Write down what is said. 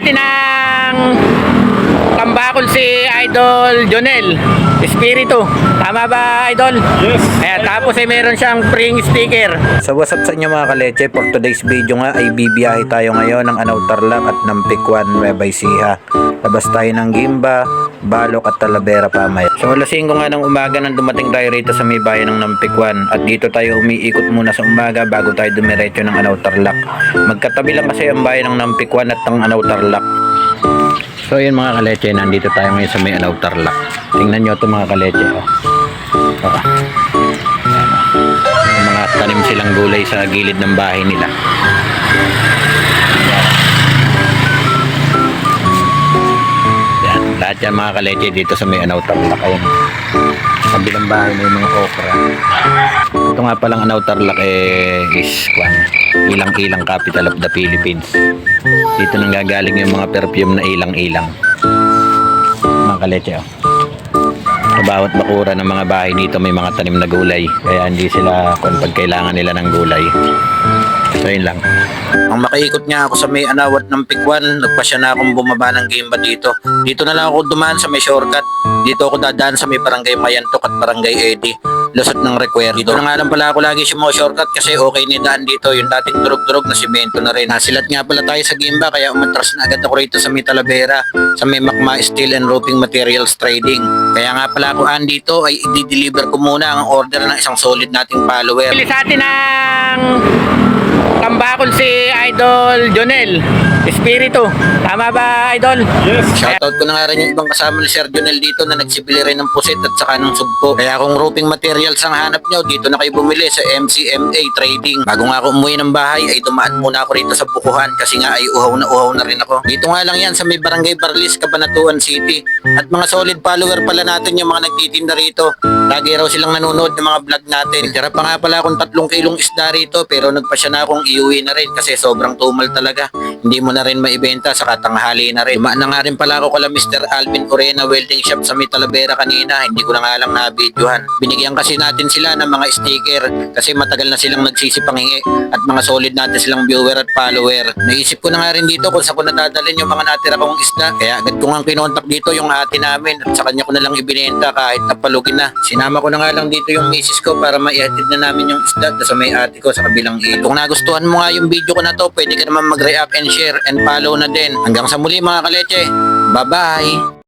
atin ng tambakol si Idol Jonel Espiritu. Tama ba, Idol? Yes. Ayan, tapos ay meron siyang free sticker. So what's up sa inyo mga kaleche? For today's video nga ay bibiyahe tayo ngayon ng Anaw Tarlac at ng Pikwan, Nueva Ecija. Labas tayo ng Gimba, Balok at Talavera pamaya. So alas 5 nga ng umaga nang dumating tayo rito sa may bayan ng Nampikwan at dito tayo umiikot muna sa umaga bago tayo dumiretso ng Anaw Tarlac. Magkatabi lang kasi ang bayan ng Nampikwan at ang Anaw Tarlac. So yun mga kaleche, nandito tayo ngayon sa may Anaw Tarlac. Tingnan nyo ito mga kaleche. Oh. Oh. May mga tanim silang gulay sa gilid ng bahay nila. Lahat yan mga kaleche dito sa may Anaw Tarlac. Ayan. Sa bilang bahay may mga okra. Ito nga palang Anaw Tarlac eh, is kwan, ilang-ilang capital of the Philippines. Dito nang gagaling yung mga perfume na ilang-ilang. Mga kaleche oh. Sa bawat bakura ng mga bahay dito may mga tanim na gulay. Kaya hindi sila kung pag kailangan nila ng gulay. So yun lang. Ang makaikot nga ako sa may anawat ng Pikwan, nagpasya na akong bumaba ng Gimba dito. Dito na lang ako dumaan sa may shortcut. Dito ako dadaan sa may barangay Mayantok at barangay Edi. Lusot ng require. Dito na nga lang pala ako lagi sa mga shortcut kasi okay ni daan dito. Yung dating durog-durog na simento na rin. Nasilat nga pala tayo sa Gimba kaya umatras na agad ako rito sa may Talavera sa may Macma Steel and Roofing Materials Trading. Kaya nga pala ako andito ay i-deliver ko muna ang order ng isang solid nating follower. Bili sa atin ng tambakol si Idol Jonel Espiritu. Tama ba, Idol? Yes. Shoutout ko na nga rin yung ibang kasama ni Sir Jonel dito na nagsibili rin ng pusit at saka ng sugpo. Kaya kung roofing materials ang hanap nyo, dito na kayo bumili sa MCMA Trading. Bago nga ako umuwi ng bahay, ay dumaan muna ako rito sa Bukuhan kasi nga ay uhaw na uhaw na rin ako. Dito nga lang yan sa may Barangay Barlis, Cabanatuan City. At mga solid follower pala natin yung mga nagtitinda rito. Lagi raw silang nanonood ng mga vlog natin. Tira pa nga pala akong tatlong kilong isda rito pero nagpasya na akong iuwi na rin kasi sobrang tumal talaga. Hindi mo na rin maibenta sa katanghali na rin. Dumaan na nga rin pala ako kala Mr. Alvin Corena Welding Shop sa may kanina. Hindi ko na nga lang nabidyohan. Binigyan kasi natin sila ng mga sticker kasi matagal na silang nagsisipanghingi at mga solid natin silang viewer at follower. Naisip ko na nga rin dito kung saan ko nadadalhin yung mga natira kong isda. Kaya agad ko nga kinontak dito yung ate namin at sa kanya ko na lang ibinenta kahit napalugin na. Sinama ko na nga lang dito yung misis ko para maihatid na namin yung isda sa may ate ko sa kabilang ilog. Kung nagustuhan mo nga yung video ko na to, pwede ka naman mag-react and share and follow na din. Hanggang sa muli mga kaleche. Bye-bye!